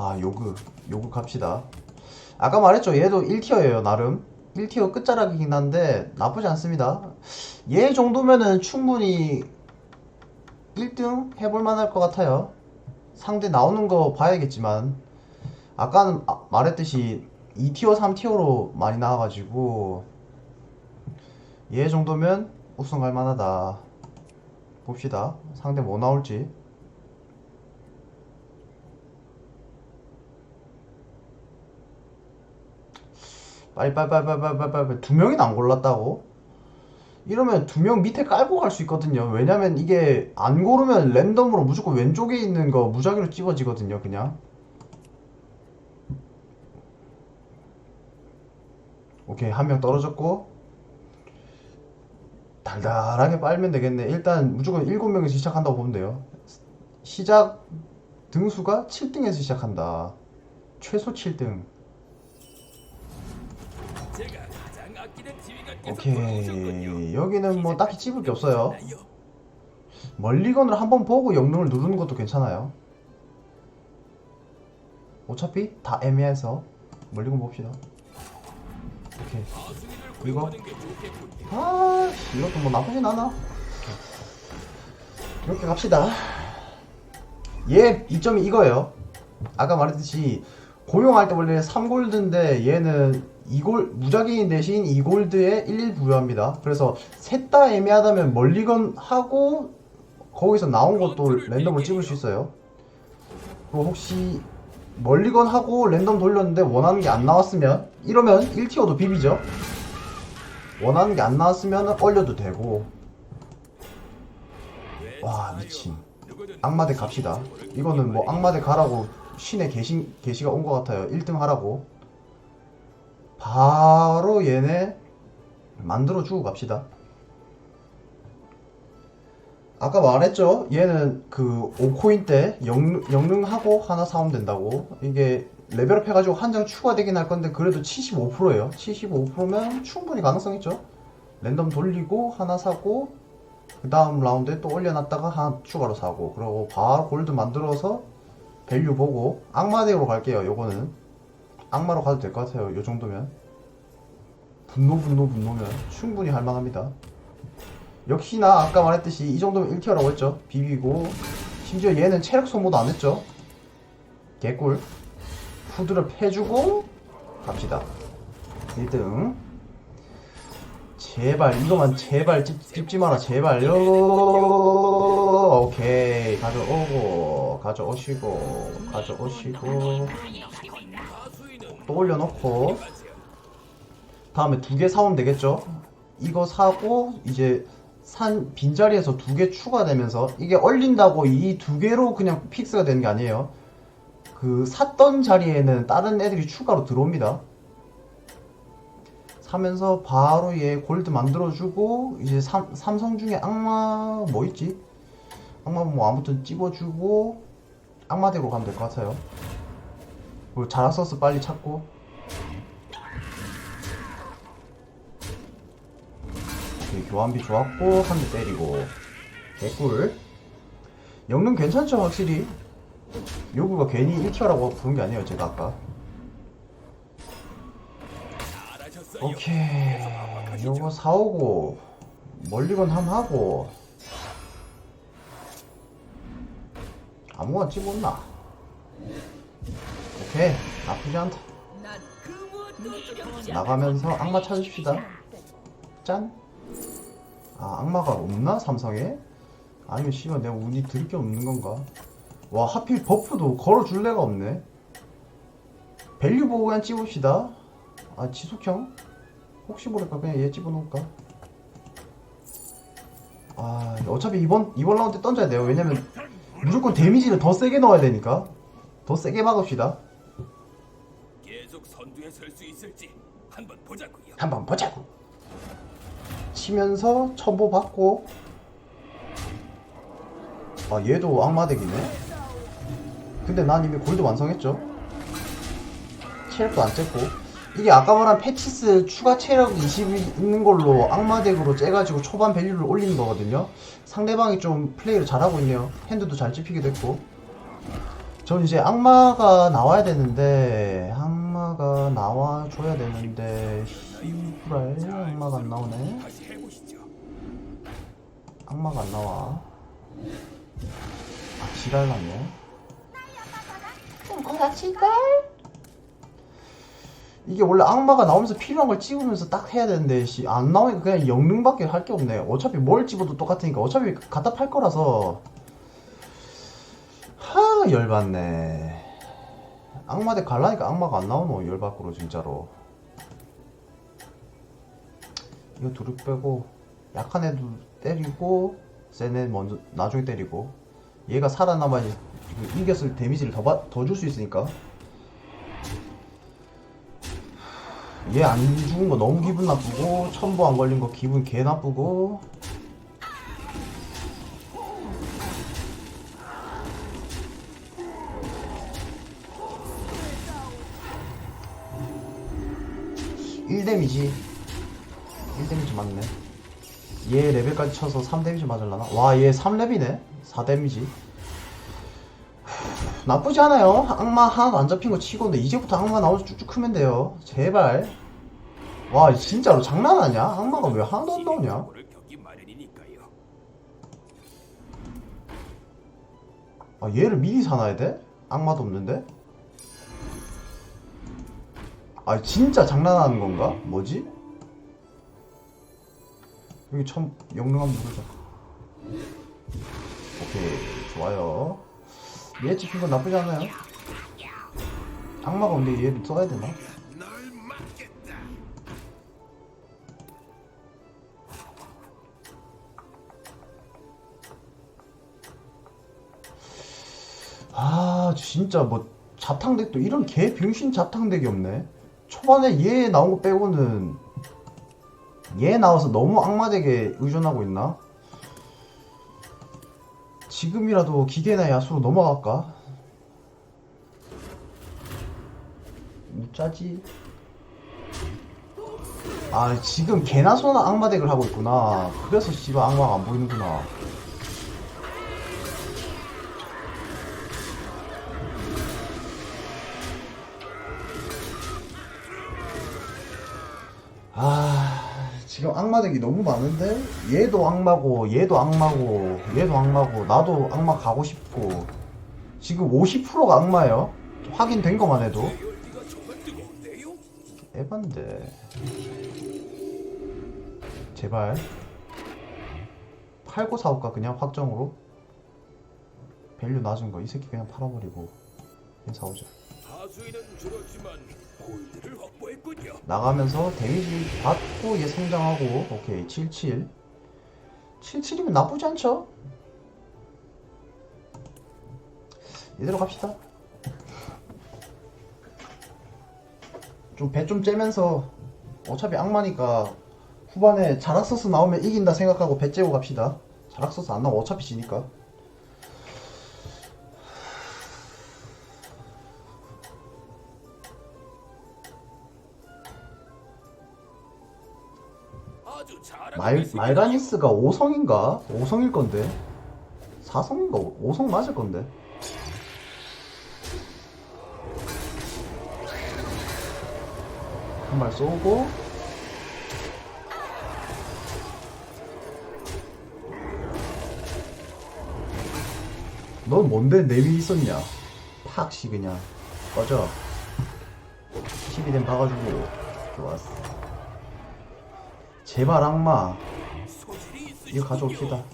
아 요그 요그 갑시다. 아까 말했죠. 얘도 1티어예요 나름. 1티어 끝자락이긴 한데 나쁘지 않습니다. 얘 정도면은 충분히 1등 해볼 만 할 것 같아요. 상대 나오는 거 봐야겠지만. 아까는 아- 말했듯이 2티어 3티어로 많이 나와가지고 얘 정도면 우승 할 만하다. 봅시다. 상대 뭐 나올지 빨리 빨리 빨리 빨리 빨리 빨리 두 명이나 안 골랐다고? 이러면 두 명 밑에 깔고 갈 수 있거든요. 왜냐면 이게 안 고르면 랜덤으로 무조건 왼쪽에 있는 거 무작위로 찍어지거든요, 그냥. 오케이, 한 명 떨어졌고. 달달하게 빨면 되겠네. 일단 무조건 7명에서 시작한다고 보면 돼요. 시작 등수가 7등에서 시작한다. 최소 7등. 오케이. 여기는 뭐 딱히 찝을 게 없어요. 멀리건을 한번 보고 영능을 누르는 것도 괜찮아요. 어차피 다 애매해서 멀리건 봅시다. 오케이. 이거 아 이것도 뭐 나쁘진 않아. 이렇게 갑시다. 얘 이점이 이거예요. 아까 말했듯이 고용할 때 원래 3골드인데 얘는 2골 무작위인 대신 2골드에 11 부여합니다. 그래서 셋 다 애매하다면 멀리건 하고 거기서 나온 것도 랜덤을 찍을 수 있어요. 그리고 혹시 멀리건 하고 랜덤 돌렸는데 원하는 게 안 나왔으면 이러면 1티어도 비비죠. 원하는 게 안 나왔으면 얼려도 되고 와 미친 악마대 갑시다. 이거는 뭐 악마대 가라고 신의 계시, 계시가 온 것 같아요. 1등 하라고. 바로 얘네 만들어 주고 갑시다. 아까 말했죠? 얘는 그 5코인 때 영능, 영능하고 하나 사오면 된다고. 이게 레벨업 해가지고 한 장 추가되긴 할 건데 그래도 75%예요. 75%면 충분히 가능성 있죠? 랜덤 돌리고 하나 사고 그 다음 라운드에 또 올려놨다가 하나 추가로 사고 그리고 바로 골드 만들어서 밸류 보고 악마대로 갈게요 요거는 악마로 가도 될 것 같아요. 요 정도면. 분노 분노 분노면 충분히 할만합니다. 역시나 아까 말했듯이 이 정도면 1티어라고 했죠. 비비고. 심지어 얘는 체력 소모도 안 했죠. 개꿀. 푸드를 패주고 갑시다. 1등. 제발 이거만 제발 찝, 찝지 마라. 제발 오케이. 가져오고 가져오시고 가져오시고 또 올려놓고 다음에 두 개 사오면 되겠죠 이거 사고 이제 산 빈자리에서 두 개 추가되면서 이게 얼린다고 이 두 개로 그냥 픽스가 되는 게 아니에요 그 샀던 자리에는 다른 애들이 추가로 들어옵니다 사면서 바로 얘 골드 만들어주고 이제 삼, 삼성 중에 악마 뭐 있지? 악마 뭐 아무튼 찝어주고 악마대로 가면 될 것 같아요. 그리고 자라서스 빨리 찾고. 오케이, 교환비 좋았고 한 대 때리고. 개꿀. 영능 괜찮죠 확실히? 요구가 괜히 1티어라고 부른 게 아니에요 제가 아까. 오케이. 요거 사오고 멀리건 함 하고. 아무거나 찍었나 오케이 나쁘지 않다. 나가면서 악마 찾으십시다. 짠. 아 악마가 없나 삼성에? 아니면 씨발 내가 운이 들게 없는 건가? 와 하필 버프도 걸어줄 레가 없네. 밸류 보고 그냥 찍읍시다. 아 지속형? 혹시 모를까? 그냥 얘 집어넣을까? 아 어차피 이번 이번 라운드 던져야 돼요. 왜냐면 무조건 데미지를 더 세게 넣어야 되니까. 더 세게 막읍시다 계속 선두에 설수 있을지 한번 보자고요. 한번 보자고. 치면서 첨보 받고. 아 얘도 악마덱이네. 근데 난 이미 골드 완성했죠. 체력도 안 쬐고. 이게 아까 말한 패치스 추가 체력 20이 있는 걸로 악마덱으로 째가지고 초반 밸류를 올리는 거거든요. 상대방이 좀 플레이를 잘하고 있네요. 핸드도 잘 찝히게 됐고. 전 이제 악마가 나와야 되는데 악마가 나와줘야 되는데 씨부랄 악마가 안 나오네. 악마가 안 나와. 아 지랄 났네. 좀 거다칠걸? 이게 원래 악마가 나오면서 필요한 걸 찍으면서 딱 해야 되는데 씨, 안 나오니까 그냥 영능밖에 할 게 없네. 어차피 뭘 찍어도 똑같으니까 어차피 갖다 팔 거라서. 하 열받네 악마 대 갈라니까 악마가 안 나오노 열받고로 진짜로. 이거 두릅 빼고 약한 애도 때리고 센 애 먼저 나중에 때리고. 얘가 살아남아야 그 이겼을 데미지를 더 줄 수 있으니까. 얘 안 죽은 거 너무 기분 나쁘고 첨보 안 걸린 거 기분 개 나쁘고 (1 데미지) 1 데미지 맞네 얘 레벨까지 쳐서 3 데미지 맞을라나? 와 얘 3렙이네 4 데미지 나쁘지 않아요 악마 하나도 안 잡힌 거 치고 근데 이제부터 악마 나오서 쭉쭉 크면 돼요 제발 와 진짜로 장난하냐? 악마가 왜 하나도 안 나오냐? 아 얘를 미리 사놔야 돼? 악마도 없는데? 아 진짜 장난하는 건가? 뭐지? 여기 영능 한번 누르자 오케이 좋아요 얘 찍힌 건 나쁘지 않아요 악마가 없는데 얘를 써야 되나? 아 진짜 뭐 자탕덱도 이런 개 병신 자탕덱이 없네 초반에 얘 나온 거 빼고는 얘 나와서 너무 악마덱에 의존하고 있나? 지금이라도 기계나 야수로 넘어갈까? 무짜지? 아 지금 개나 소나 악마 덱을 하고 있구나 그래서 씨발 악마가 안 보이는구나 지금 악마덱이 너무 많은데 얘도 악마고 얘도 악마고 얘도 악마고 나도 악마 가고 싶고. 지금 50%가 악마예요. 확인된 것만 해도? 에반데. 제발. 팔고 사올까 그냥 확정으로? 밸류 낮은 거 이 새끼 그냥 팔아버리고. 그냥 사오자 나가면서 데미지 받고 얘 성장하고 오케이 77 77이면 나쁘지 않죠? 이대로 갑시다. 좀배좀 째면서 어차피 악마니까 후반에 자락서스 나오면 이긴다 생각하고 배 째고 갑시다. 자락서스 안 나오면 어차피 지니까 말. 말가니스가 5성인가? 5성일 건데. 4성인가? 5성 맞을 건데. 한 발 쏘고. 넌 뭔데 내 위에 있었냐? 팍씨 그냥. 꺼져. 12된 박아주고. 좋았어 제발 악마. 이거 가져옵시다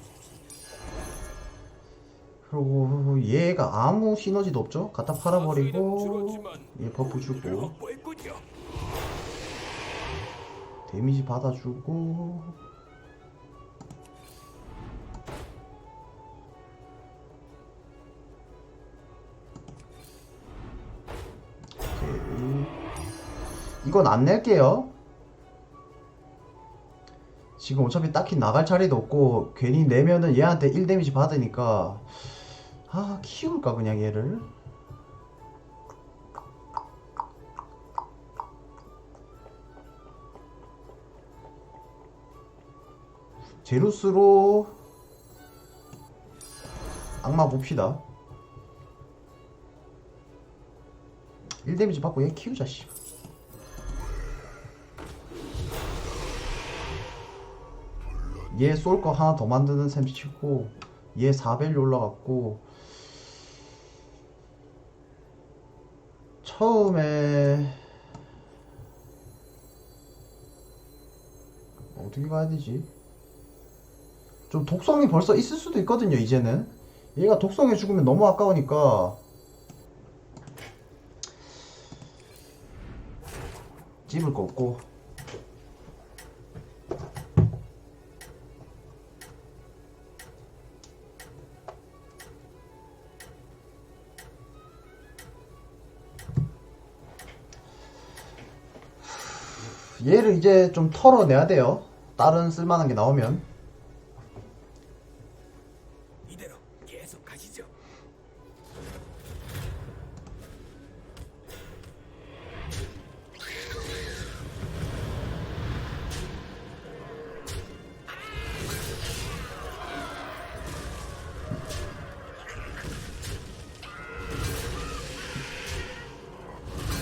그리고 얘가 아무 시너지도 없죠 갖다 팔아버리고 얘 버프 주고. 데미지 받아주고 이건 안 낼게요 지금 어차피 딱히 나갈 자리도 없고 괜히 내면은 얘한테 1 데미지 받으니까 아 키울까 그냥 얘를 제루스로 악마 봅시다 1데미지 받고 얘 키우자 씨. 얘 쏠 거 하나 더 만드는 셈 치고 얘 4벨리 올라갔고 처음에 어떻게 가야 되지? 좀 독성이 벌써 있을 수도 있거든요 이제는. 얘가 독성에 죽으면 너무 아까우니까. 찝을 거 없고 이제 좀 털어내야 돼요. 다른 쓸만한 게 나오면. 이대로 계속 가시죠.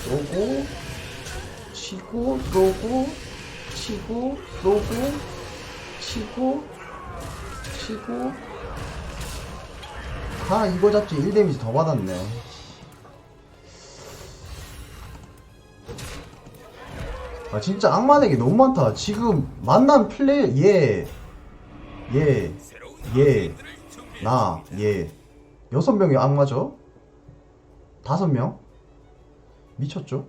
쏘고 치고 쏘고 치고 쏘고 치고 치고. 아 이거 잡지. 1데미지 더 받았네. 아 진짜 악마덱이 너무 많다. 지금 만난 플레이어 얘 얘, 새로운 얘, 하수인들을 준비해 나, 얘 여섯 명이 악마죠? 다섯 명? 미쳤죠?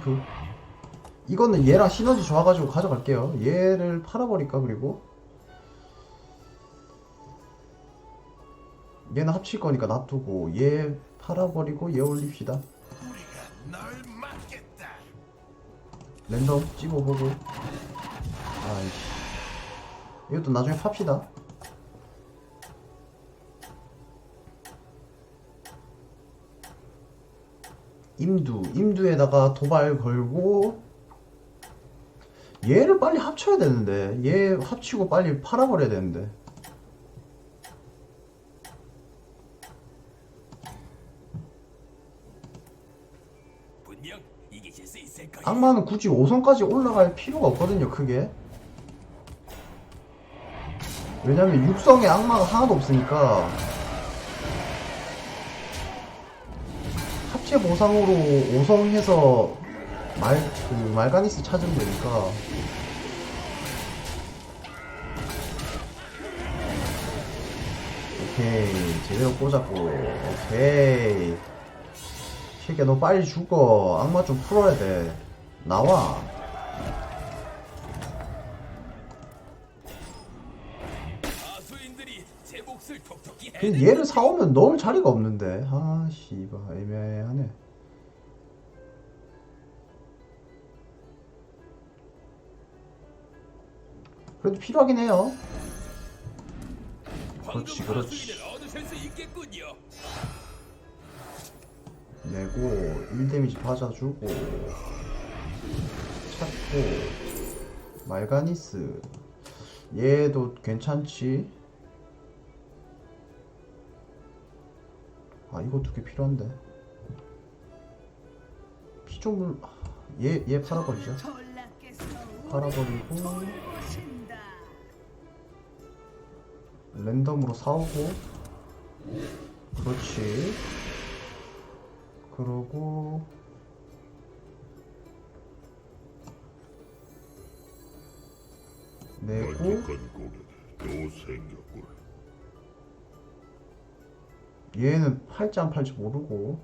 인프 이거는 얘랑 시너지 좋아가지고 가져갈게요. 얘를 팔아버릴까 그리고? 얘는 합칠 거니까 놔두고 얘 팔아버리고 얘 올립시다. 랜덤 찝어보고. 아이씨. 이것도 나중에 팝시다 임두 임두에다가 도발 걸고 얘를 빨리 합쳐야 되는데 얘 합치고 빨리 팔아버려야 되는데. 악마는 굳이 5성까지 올라갈 필요가 없거든요 크게. 왜냐면 6성에 악마가 하나도 없으니까 합체 보상으로 5성 해서 말, 그 말가니스 찾으면 되니까. 오케이 제대로 꽂았고 오케이. 새끼야 너 빨리 죽어. 악마 좀 풀어야 돼. 나와 얘를 사오면 넣을 자리가 없는데. 아 씨발 애매하네. 그래도 필요하긴 해요. 그렇지, 그렇지. 내고 1데미지 받아주고 찾고 말가니스. 얘도 괜찮지 아 이거 두 개 필요한데. 피조물 얘 얘 팔아버리죠. 팔아버리고 랜덤으로 사오고. 그렇지. 그러고. 내고. 또 생겼군. 얘는 팔지 안 팔지 모르고.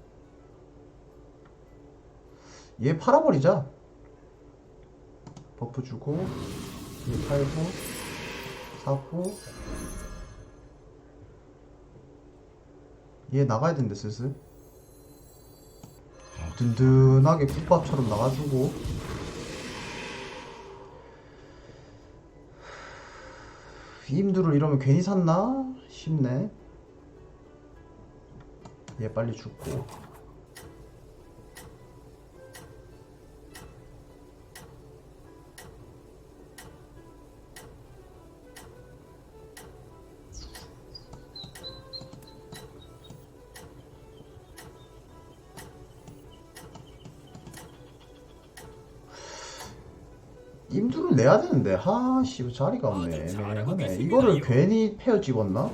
얘 팔아버리자. 버프 주고 얘 팔고 사고. 얘 나가야 되는데 슬슬. 든든하게 국밥처럼 나가주고. 임두를 이러면 괜히 샀나? 싶네 얘 빨리 죽고. 임두를 내야 되는데 하씨 자리가 없네. 애매하네. 이거를 괜히 페어 찍었나?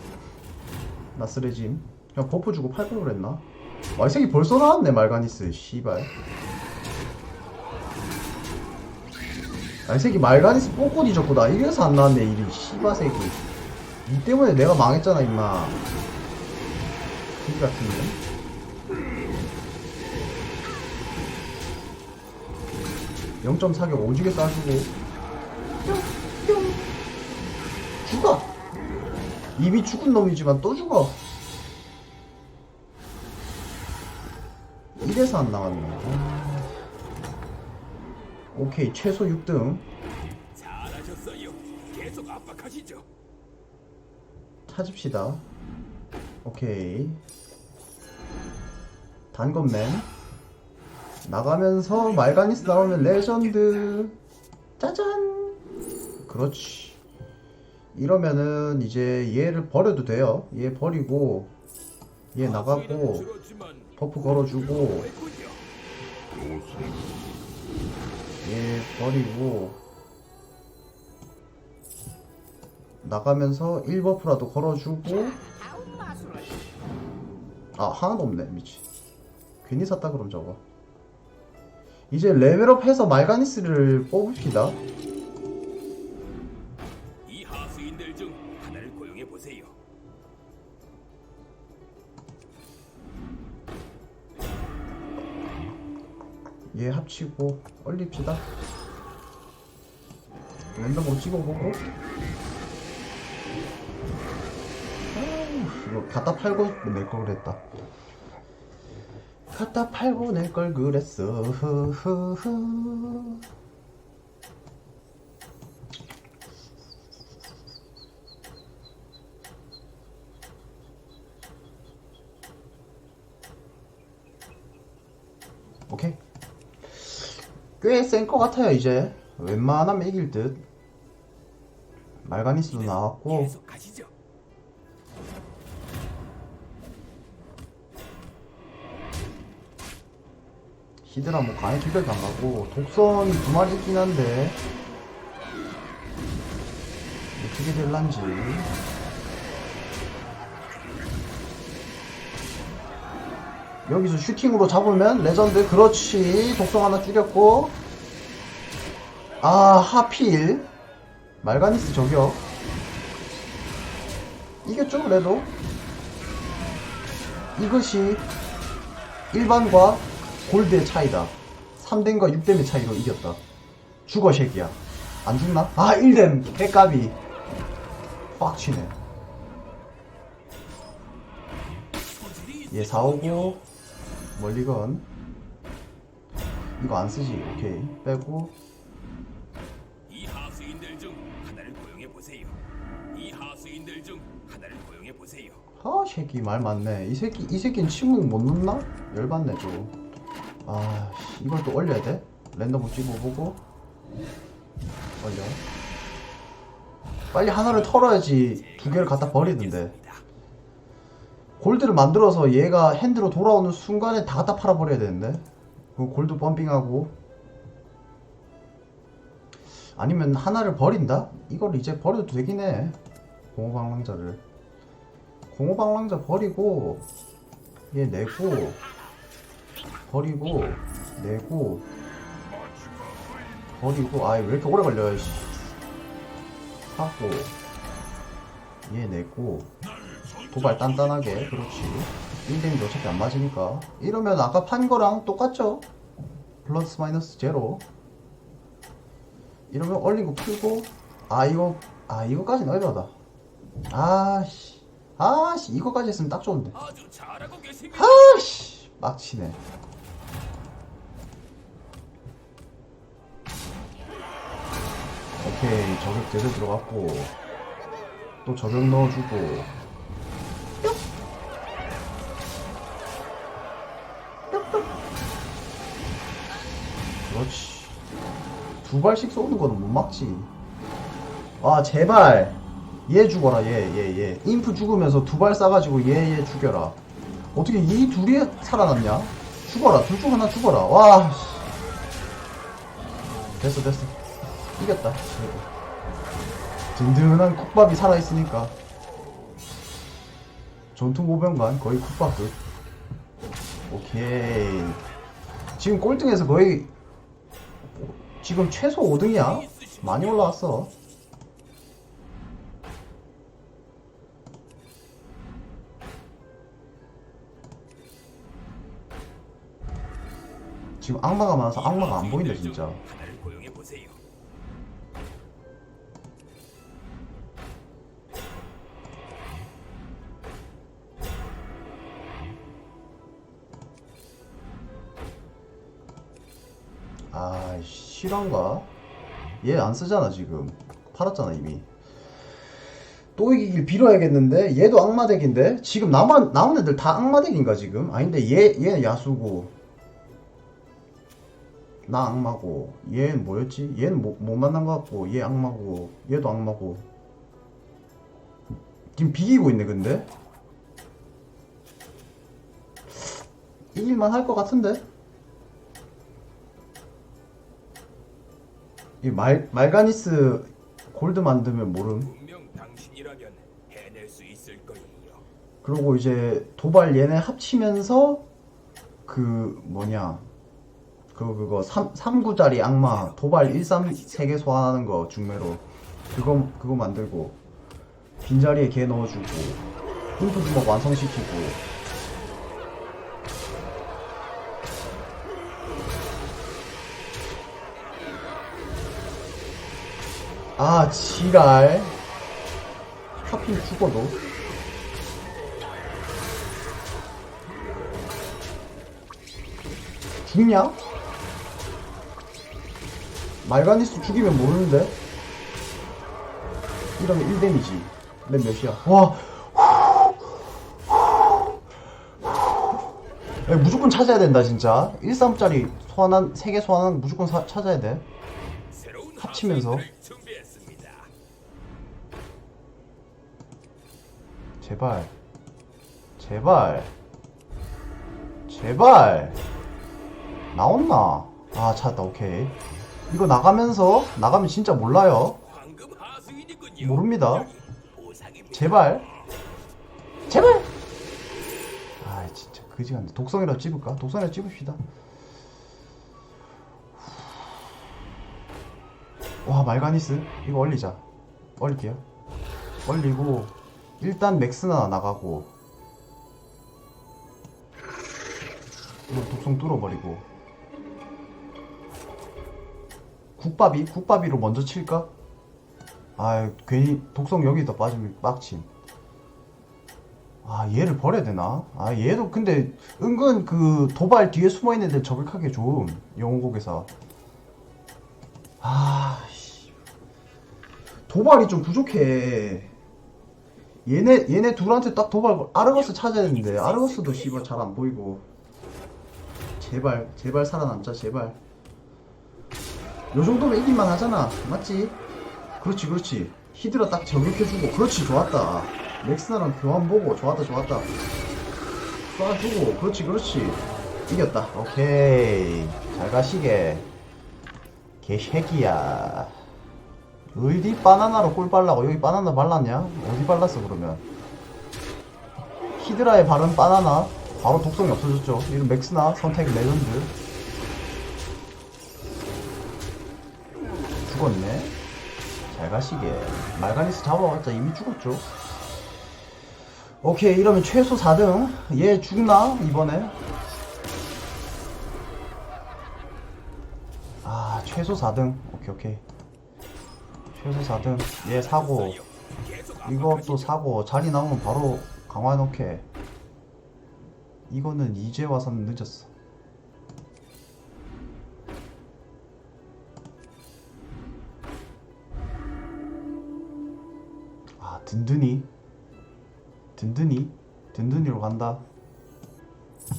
나스레짐 그냥 버프 주고 팔걸 그랬나? 와 이 새끼 벌써 나왔네 말가니스 씨발. 아, 이 새끼 말가니스 뽕꼬 뒤졌구나 이래서 안 나왔네 일이 씨발 새끼. 이 때문에 내가 망했잖아 임마. 새끼 같은 년 0.4개 오지게 쏴주고. 뿅뿅 죽어! 이미 죽은 놈이지만 또 죽어 이래서 안 나왔네. 아. 오케이 최소 6등. 잘하셨어요. 계속 압박하시죠. 찾읍시다. 오케이. 단검맨. 나가면서 말가니스 나오면 레전드. 짜잔! 그렇지. 이러면은 이제 얘를 버려도 돼요. 얘 버리고 얘 나가고 버프 걸어주고. 얘 버리고. 나가면서 1버프라도 걸어주고. 아 하나도 없네 미치. 괜히 샀다 그럼 저거. 이제 레벨업 해서 말가니스를 뽑읍시다 합치고 얼립시다. 랜덤으로 찍어보고. 아우, 이거 갖다 팔고 낼 걸 그랬다. 갖다 팔고 낼 걸 그랬어. 오케이 꽤 센 것 같아요 이제. 웬만하면 이길 듯. 말가니스도 나왔고. 계속 가시죠. 히드라 뭐 간에 기별도 안 가고. 독선 두 마리 있긴 한데. 어떻게 될란지 여기서 슈팅으로 잡으면 레전드 그렇지. 독성 하나 줄였고. 아 하필. 말가니스 저격. 이겼죠 그래도? 이것이 일반과 골드의 차이다. 3댐과 6댐의 차이로 이겼다. 죽어 새끼야. 안 죽나? 아 1댐 개까비 빡치네. 얘 사오고 멀리건. 이거 안 쓰지? 오케이. 빼고. 이 하수인들 중 하나를 고용해 보세요. 이 하수인들 중 하나를 고용해 보세요. 아 새끼 말 많네. 이 새끼 이 새끼는 침묵 못 넣나? 열받네 좀아 이걸 또 올려야 돼? 랜덤으로 찍어보고. 올려. 빨리 하나를 털어야지 두 개를 갖다 버리던데 골드를 만들어서 얘가 핸드로 돌아오는 순간에 다 갖다 팔아버려야 되는데? 그 골드 펌핑하고. 아니면 하나를 버린다? 이걸 이제 버려도 되긴 해. 공호방랑자를. 공호방랑자 버리고 얘 내고 버리고 내고 버리고. 아이 왜 이렇게 오래 걸려 씨. 하고 얘 내고 도발 단단하게. 그렇지. 1댐이 어차피 안 맞으니까. 이러면 아까 판 거랑 똑같죠? 플러스 마이너스 제로. 이러면 거 풀고. 아 이거 아 이거까지 너희하다. 아씨. 아씨 이거까지 했으면 딱 좋은데. 아씨 빡치네. 오케이 저격 제대로 들어갔고. 또 저격 넣어주고 그렇지 두 발씩 쏘는 거는 못 막지. 아 제발. 얘 죽어라 얘 얘 얘. 인프 죽으면서 두 발 쏴가지고 얘 얘 죽여라. 어떻게 이 둘이 살아났냐? 죽어라. 둘 중 하나 죽어라. 와 씨. 됐어 됐어. 이겼다. 든든한 쿡밥이 살아있으니까. 전투 모병관 거의 쿡밥급 오케이. 지금 꼴등에서 거의 지금 최소 5등이야. 많이 올라왔어. 지금 악마가 많아서 악마가 안 보인다 진짜 실화인가? 얘 안 쓰잖아 지금. 팔았잖아 이미. 또 이기길 빌어야겠는데? 얘도 악마덱인데? 지금 나만 나온 애들 다 악마덱인가 지금? 아닌데 얘 얘는 야수고. 나 악마고. 얘는 뭐였지? 얘는 못, 못 만난 것 같고 얘 악마고. 얘도 악마고. 지금 비기고 있네 근데? 이길만 할 것 같은데? 이 말, 말가니스 골드 만들면 모름. 분명 당신이라면 해낼 수 있을 거예요. 그리고 이제 도발 얘네 합치면서 그 뭐냐. 그 그거 3, 3구짜리 악마 도발 1, 3, 3개 소환하는 거 중매로 그거 그거 만들고 빈자리에 걔 넣어주고 인프 주먹 완성시키고 아 지랄 하필 죽어도 죽냐? 말가니스 죽이면 모르는데? 이러면 1데미지. 몇 몇이야? 와! 야, 무조건 찾아야 된다, 진짜. 1.3짜리 소환한, 3개 소환한 무조건 사- 찾아야 돼. 합치면서. 제발. 제발. 제발. 나온나? 아, 찾았다, 오케이. 이거 나가면서, 나가면 진짜 몰라요. 모릅니다. 제발. 제발! 아, 진짜 그지 같네. 독성이라도 찝을까? 독성이라도 찝읍시다. 와, 말가니스. 이거 올리자. 올릴게요. 올리고, 일단 맥스나 나가고, 이거 독성 뚫어버리고, 국밥이? 국밥이로 먼저 칠까? 아 괜히 독성 여기다 빠지면 빡침 아 얘를 버려야 되나? 아 얘도 근데 은근 그 도발 뒤에 숨어있는 애들 저격하기 좋음 영웅곡에서 아 씨. 도발이 좀 부족해 얘네 얘네 둘한테 딱 도발 아르거스 찾아야 되는데 아르거스도 씨발 잘 안 보이고. 제발 제발 살아남자 제발. 요 정도면 이길만 하잖아. 맞지? 그렇지 그렇지. 히드라 딱 저격해주고. 그렇지 좋았다. 렉스나랑 교환 보고 좋았다 좋았다. 쏴주고. 그렇지 그렇지. 이겼다. 오케이. 잘 가시게. 개새끼야 어디 바나나로 꿀 발라고 여기 바나나 발랐냐? 어디 발랐어 그러면? 히드라에 바른 바나나 바로 독성이 없어졌죠. 이런 맥스나 선택 레전드. 죽었네. 잘 가시게. 말가니스 잡아봤자 이미 죽었죠. 오케이 이러면 최소 4등. 얘 죽나 이번에? 아 최소 4등. 오케이 오케이 최소 4등 얘 사고 이것도 사고 자리 나오면 바로 강화 넣게. 이거는 이제 와서는 늦었어. 아 든든히. 든든히? 든든히로 간다.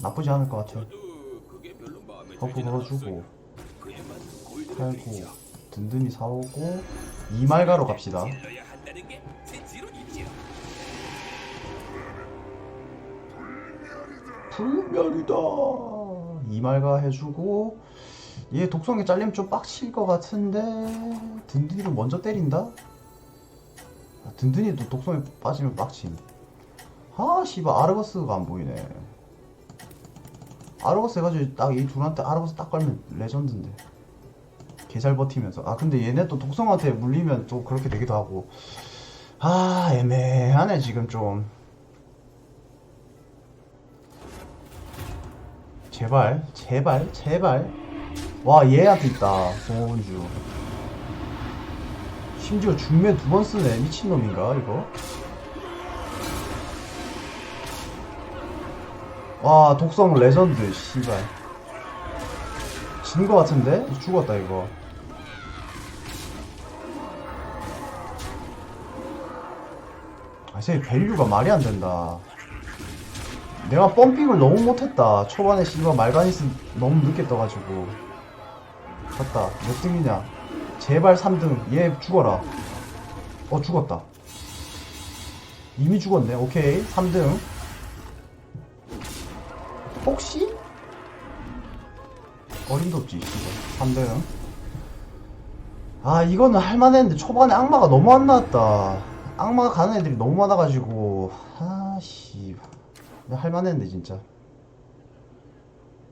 나쁘지 않을 것 같아 버프 걸어주고 팔고. 든든히 사오고 이말가로 갑시다. 불멸이다 이말가 해주고 얘 독성에 잘리면 좀 빡칠 것 같은데 든든이를 먼저 때린다? 아, 든든이도 독성에 빠지면 빡침 아 씨발 아르거스가 안 보이네 아르거스 해가지고 딱 이 둘한테 아르거스 딱 걸면 레전드인데 개잘 버티면서. 아 근데 얘네 또 독성한테 물리면 또 그렇게 되기도 하고. 아 애매하네 지금 좀. 제발 제발 제발. 와 얘한테 있다. 송호군주. 심지어 중매 두 번 쓰네 미친놈인가 이거? 와 독성 레전드 씨발. 진 거 같은데? 죽었다 이거 쟤 밸류가 말이 안 된다. 내가 펌핑을 너무 못했다. 초반에 씨발 말가니스 너무 늦게 떠가지고. 갔다. 몇 등이냐? 제발 3등. 얘 죽어라. 어, 죽었다. 이미 죽었네. 오케이. 3등. 혹시? 어림도 없지, 씨발. 3등. 아, 이거는 할만했는데 초반에 악마가 너무 안 나왔다. 악마가 가는 애들이 너무 많아가지고. 아, 씨. 할만했는데, 진짜.